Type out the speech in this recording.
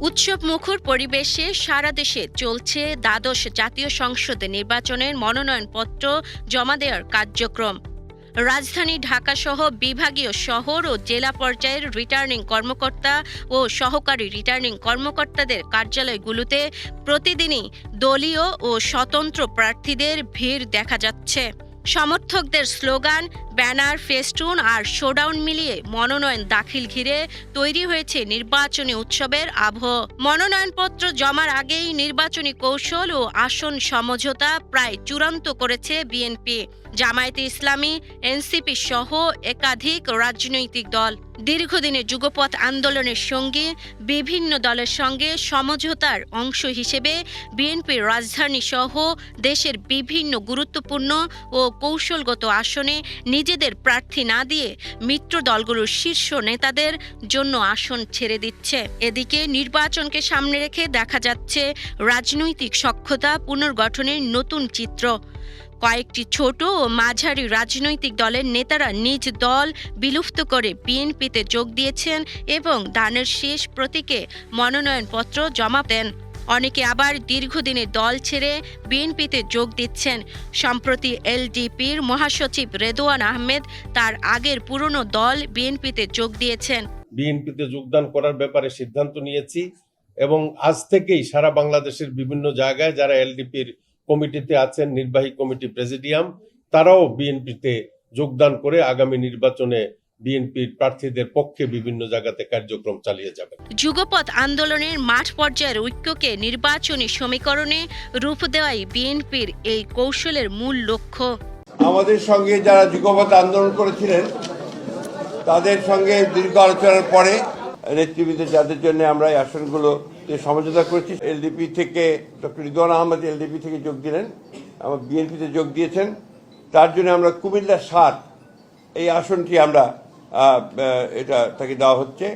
উৎসব মুখর পরিবেশে সারা দেশে চলছে দ্বাদশ জাতীয় সংসদ নির্বাচনের মনোনয়নপত্র জমা দেওয়ার কার্যক্রম। রাজধানী ঢাকাসহ বিভাগীয় শহর ও জেলা পর্যায়ের রিটার্নিং কর্মকর্তা ও সহকারী রিটার্নিং কর্মকর্তাদের কার্যালয়গুলোতে প্রতিদিনই দলীয় ও স্বতন্ত্র প্রার্থীদের ভিড় দেখা যাচ্ছে। সমর্থকদের স্লোগান, ব্যানার, ফেস্টুন আর শোডাউন মিলিয়ে মনোনয়ন দাখিল ঘিরে তৈরি হয়েছে নির্বাচনী উৎসবের আবহ। মনোনয়নপত্র জমার আগেই নির্বাচনী কৌশল ও আসন সমঝোতা প্রায় চূড়ান্ত করেছে বিএনপি। জামায়াতে ইসলামী, এনসিপি সহ একাধিক রাজনৈতিক দল। দীর্ঘদিনের যুগপথ আন্দোলনের সঙ্গে বিভিন্ন দলের সঙ্গে সমঝোতার অংশ হিসেবে বিএনপির রাজধানী সহ দেশের বিভিন্ন গুরুত্বপূর্ণ ও কৌশলগত আসনে নিজেদের প্রার্থী না দিয়ে মিত্র দলগুলোর শীর্ষ নেতাদের জন্য আসন ছেড়ে দিচ্ছে। এদিকে নির্বাচনকে সামনে রেখে দেখা যাচ্ছে রাজনৈতিক সক্ষতা পুনর্গঠনের নতুন চিত্র। কয়েকটি ছোট ও মাঝারি রাজনৈতিক দলের নেতারা নিজ দল বিলুপ্ত করে বিএনপিতে যোগ দিয়েছেন এবং দানের শেষ প্রতীকে মনোনয়নপত্র জমা দেন। অনেকে আবার দীর্ঘদিনের দল ছেড়ে বিএনপিতে যোগ দিচ্ছেন। সম্প্রতি এলডিপির মহাসচিব রেদোয়ান আহমেদ তার আগের পুরনো দল বিএনপিতে যোগ দিয়েছেন। বিএনপিতে যোগদান করার ব্যাপারে সিদ্ধান্ত নিয়েছি এবং আজ থেকেই সারা বাংলাদেশের বিভিন্ন জায়গায় যারা এলডিপির কমিটিতে আছেন নির্বাহী কমিটি প্রেসিডিয়াম তারাও বিএনপিতে যোগদান করে আগামী নির্বাচনে বিএনপির প্রার্থীদের পক্ষে বিভিন্ন জায়গাতে কার্যক্রম চালিয়ে যাবেন। যুগপথ আন্দোলনের মাঠ পর্যায়ের ঐক্যকে নির্বাচনী সমীকরণে রূপ দেওয়াই বিএনপির এই কৌশলের মূল লক্ষ্য। আমাদের সঙ্গে যারা যুগপথ আন্দোলন করেছিলেন তাদের সঙ্গে দীর্ঘ আলোচনার পরে নেতৃবৃন্দ যাদের জন্য আমরা এই আসনগুলো সমঝোতা করেছি, এলডিপি থেকে ডক্টর রিদওয়ান আহমদ এলডিপি থেকে যোগ দিলেন আমার বিএনপিতে যোগ দিয়েছেন। তার জন্য আমরা কুমিল্লা সাত, এই আসনটি আমরা এটা তাকে দেওয়া হচ্ছে।